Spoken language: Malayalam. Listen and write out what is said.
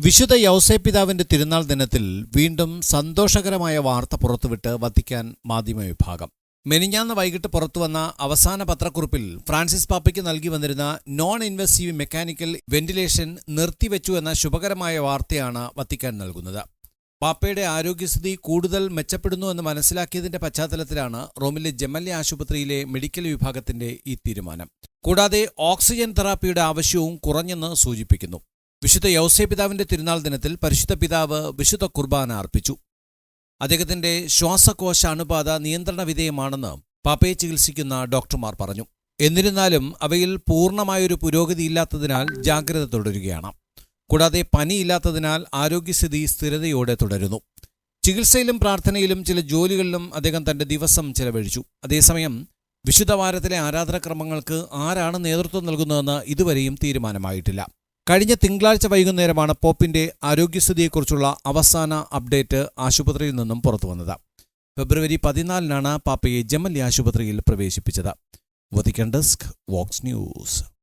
വിശുദ്ധ യൗസേപിതാവിന്റെ തിരുനാൾ ദിനത്തിൽ വീണ്ടും സന്തോഷകരമായ വാർത്ത പുറത്തുവിട്ട് വത്തിക്കാൻ മാധ്യമ വിഭാഗം. മെനിഞ്ഞാന്ന് വൈകിട്ട് പുറത്തുവന്ന അവസാന പത്രക്കുറിപ്പിൽ ഫ്രാൻസിസ് പാപ്പയ്ക്ക് നൽകി വന്നിരുന്ന നോൺ ഇൻവെസീവ് മെക്കാനിക്കൽ വെന്റിലേഷൻ നിർത്തിവെച്ചു എന്ന ശുഭകരമായ വാർത്തയാണ് വത്തിക്കാൻ നൽകുന്നത്. പാപ്പയുടെ ആരോഗ്യസ്ഥിതി കൂടുതൽ മെച്ചപ്പെടുന്നു എന്ന് മനസ്സിലാക്കിയതിന്റെ പശ്ചാത്തലത്തിലാണ് റോമിലെ ജമല്യ ആശുപത്രിയിലെ മെഡിക്കൽ വിഭാഗത്തിന്റെ ഈ തീരുമാനം. കൂടാതെ ഓക്സിജൻ തെറാപ്പിയുടെ ആവശ്യവും കുറഞ്ഞെന്ന് സൂചിപ്പിക്കുന്നു. വിശുദ്ധ യൗസേ പിതാവിന്റെ തിരുനാൾ ദിനത്തിൽ പരിശുദ്ധ പിതാവ് വിശുദ്ധ കുർബാന അർപ്പിച്ചു. അദ്ദേഹത്തിന്റെ ശ്വാസകോശ അണുബാധ നിയന്ത്രണ വിധേയമാണെന്ന് പാപ്പയെ ചികിത്സിക്കുന്ന ഡോക്ടർമാർ പറഞ്ഞു. എന്നിരുന്നാലും അവയിൽ പൂർണമായൊരു പുരോഗതിയില്ലാത്തതിനാൽ ജാഗ്രത തുടരുകയാണ്. കൂടാതെ പനിയില്ലാത്തതിനാൽ ആരോഗ്യസ്ഥിതി സ്ഥിരതയോടെ തുടരുന്നു. ചികിത്സയിലും പ്രാർത്ഥനയിലും ചില ജോലികളിലും അദ്ദേഹം തന്റെ ദിവസം ചെലവഴിച്ചു. അതേസമയം വിശുദ്ധവാരത്തിലെ ആരാധനാക്രമങ്ങൾക്ക് ആരാണ് നേതൃത്വം നൽകുന്നതെന്ന് ഇതുവരെയും തീരുമാനമായിട്ടില്ല. കഴിഞ്ഞ തിങ്കളാഴ്ച വൈകുന്നേരമാണ് പോപ്പിന്റെ ആരോഗ്യസ്ഥിതിയെക്കുറിച്ചുള്ള അവസാന അപ്ഡേറ്റ് ആശുപത്രിയിൽ നിന്നും പുറത്തുവന്നത്. ഫെബ്രുവരി പതിനാലിനാണ് പാപ്പയെ ജമല്ലി ആശുപത്രിയിൽ പ്രവേശിപ്പിച്ചത്. Vatican desk Vox News.